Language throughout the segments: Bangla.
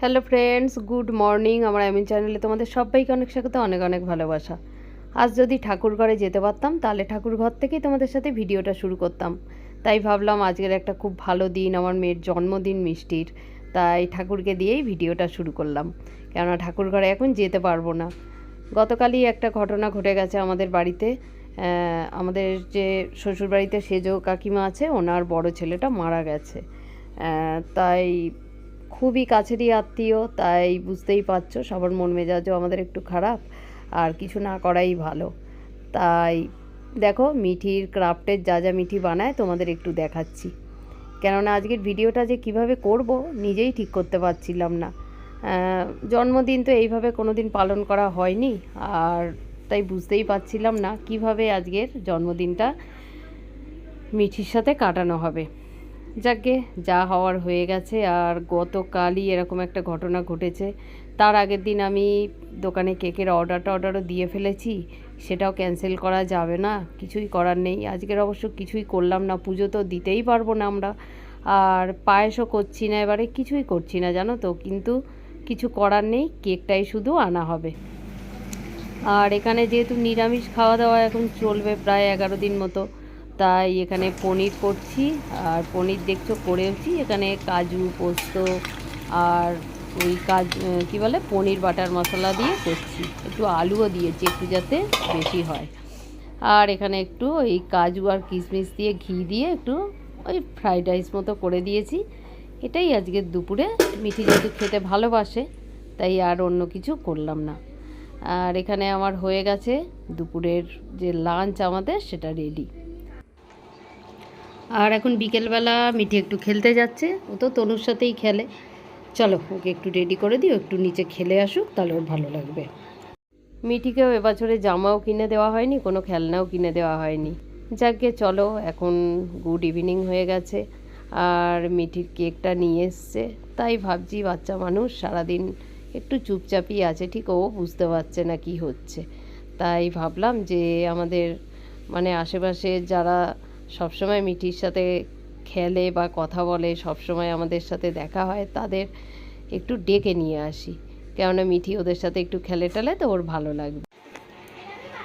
হ্যালো ফ্রেন্ডস গুড মর্নিং আমার আমিন চ্যানেলে তোমাদের সবাইকে অনেক স্বাগত, অনেক অনেক ভালোবাসা। আজ যদি ঠাকুর ঘরে যেতে পারতাম, তাহলে ঠাকুর ঘর থেকেই তোমাদের সাথে ভিডিওটা শুরু করতাম। তাই ভাবলাম আজকের একটা খুব ভালো দিন, আমার মেয়ের জন্মদিন মিষ্টির। তাই ঠাকুরকে দিয়েই ভিডিওটা শুরু করলাম। কেননা ঠাকুর ঘরে এখন যেতে পারব না। গতকালই একটা ঘটনা ঘটে গেছে আমাদের বাড়িতে। আমাদের যে শ্বশুরবাড়িতে সেজো কাকিমা আছে, ওনার বড় ছেলেটা মারা গেছে। তাই খুবই কাছেরই আত্মীয়, তাই বুঝতেই পারছ সবার মন মেজাজও আমাদের একটু খারাপ, আর কিছু না করাই ভালো। তাই দেখো মিঠির ক্রাফটের যা যা মিঠি বানায় তোমাদের একটু দেখাচ্ছি। কেননা আজকের ভিডিওটা যে কীভাবে করব নিজেই ঠিক করতে পারছিলাম না। জন্মদিন তো এইভাবে কোনো দিন পালন করা হয়নি, আর তাই বুঝতেই পারছিলাম না কীভাবে আজকের জন্মদিনটা মিঠির সাথে কাটানো হবে। যাকে যা হওয়ার হয়ে গেছে, আর গতকালই এরকম একটা ঘটনা ঘটেছে। তার আগের দিন আমি দোকানে কেকের অর্ডারটা অর্ডারও দিয়ে ফেলেছি, সেটাও ক্যান্সেল করা যাবে না, কিছুই করার নেই। আজকের অবশ্য কিছুই করলাম না, পুজো তো দিতেই পারব না আমরা। আর পায়েসও করছি না এবারে, কিছুই করছি না, জানো তো? কিন্তু কিছু করার নেই, কেকটাই শুধু আনা হবে। আর এখানে যেহেতু নিরামিষ খাওয়া দাওয়া এখন চলবে প্রায় এগারো দিন মতো তাই এখানে পনির করছি। আর পনির দেখছ, করেওছি। এখানে কাজু, পোস্ত আর ওই কাজ কী বলে? পনির বাটার মশলা দিয়ে করছি। একটু আলুও দিয়েছি একটু যাতে বেশি হয়। আর এখানে একটু ওই কাজু আর কিশমিশ দিয়ে ঘি দিয়ে একটু ওই ফ্রাইড রাইস মতো করে দিয়েছি। এটাই আজকের দুপুরে। মিঠি যেহেতু খেতে ভালোবাসে, তাই আর অন্য কিছু করলাম না। আর এখানে আমার হয়ে গেছে দুপুরের যে লাঞ্চ আমাদের, সেটা রেডি। আর এখন বিকেলবেলা মিঠি একটু খেলতে যাচ্ছে, ও তো তনুর সাথেই খেলে। চলো, ওকে একটু রেডি করে দিও, একটু নিচে খেলে আসুক, তাহলে ওর ভালো লাগবে। মিঠিকেও এবছরে জামাও কিনে দেওয়া হয়নি, কোনো খেলনাও কিনে দেওয়া হয়নি। যাকে চলো, এখন গুড ইভিনিং হয়ে গেছে। আর মিঠির কেকটা নিয়ে এসছে, তাই ভাবছি বাচ্চা মানুষ সারাদিন একটু চুপচাপই আছে, ঠিক ও বুঝতে পারছে না কি হচ্ছে। তাই ভাবলাম যে আমাদের মানে আশেপাশে যারা সবসময় মিঠির সাথে খেলে বা কথা বলে, সবসময় আমাদের সাথে দেখা হয়, তাদের একটু ডেকে নিয়ে আসি। কেননা মিঠি ওদের সাথে একটু খেলে টেলে তো ওর ভালো লাগবে।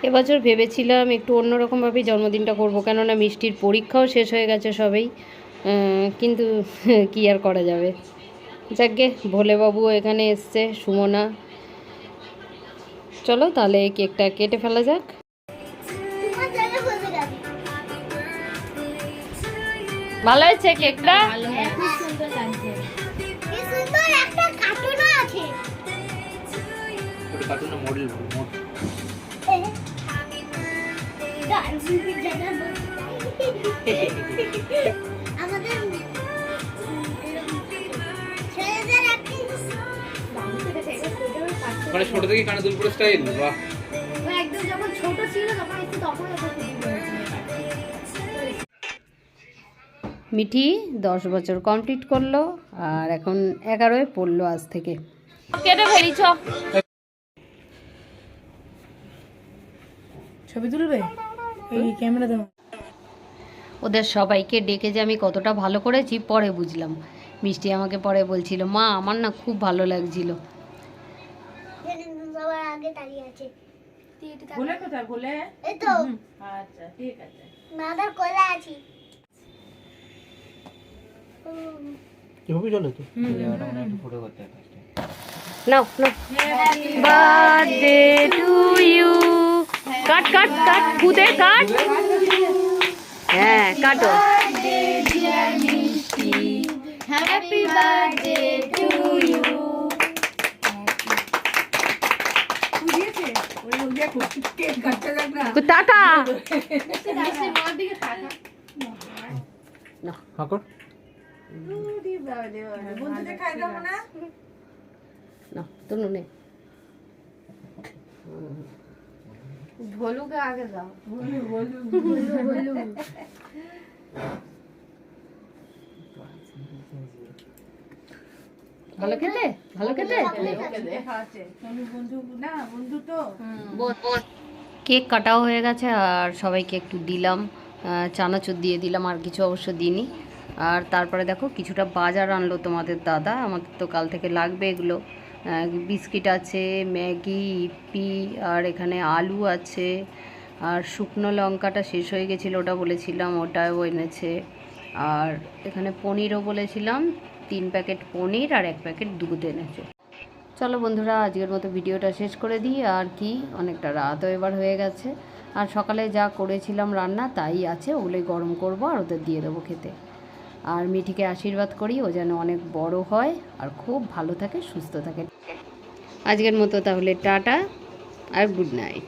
এবছর ভেবেছিলাম একটু অন্যরকমভাবে জন্মদিনটা করব, কেননা মিষ্টির পরীক্ষাও শেষ হয়ে গেছে সবেই। কিন্তু কি আর করা যাবে? যাকে ভোলেবাবু এখানে এসছে, সুমনা। চলো তাহলে কেকটা কেটে ফেলা যাক। জায়গা আমাদের মানে ছোট থেকে কানে দুল পুরো স্টাইল বাহ। মিঠি দশ বছর কমপ্লিট করল আর এখন এগারোয় পড়ল আজ থেকে। কেটে ফেলিছ। ছবি তুলবে? এই ক্যামেরা দাও ওদের সবাইকে ডেকে যে আমি কতটা ভালো করেছি পরে বুঝলাম। মিষ্টি আমাকে পরে বলছিল মা আমার না খুব ভালো লাগছিল। সবার আগে দাঁড়িয়ে আছে বলে কোথায়? বলে এই তো। আচ্ছা ঠিক আছে। কীভাবে চলে তো নাও নাও। Birthday to you cut cut cut. খুদে কাট। হ্যাঁ কাটো। Happy birthday to you tata. ভালো খেতে ভালো খেতে কেক কাটাও হয়ে গেছে আর সবাইকে একটু দিলাম চানাচুর দিয়ে দিলাম, আর কিছু অবশ্য দিইনি। আর তারপরে দেখো কিছুটা বাজার আনলো তোমাদের দাদা, আমাদের তো কাল থেকে লাগবে এগুলো। বিস্কিট আছে, ম্যাগি, ইপি, আর এখানে আলু আছে। আর শুকনো লঙ্কাটা শেষ হয়ে গেছিল, ওটা বলেছিলাম, ওটাও এনেছে। আর এখানে পনিরও বলেছিলাম, তিন প্যাকেট পনির আর এক প্যাকেট দুধ এনেছে। চলো বন্ধুরা, আজকের মতো ভিডিওটা শেষ করে দিই, আর কি, অনেকটা রাতও এবার হয়ে গেছে। আর সকালে যা করেছিলাম রান্না, তাই আছে, ওগুলোই গরম করব আর ওদের দিয়ে দেবো খেতে। আর মিঠিকে আশীর্বাদ করি ও যেন অনেক বড় হয় আর খুব ভালো থাকে, সুস্থ থাকে। আজকের মতো তাহলে টাটা আর গুড নাইট।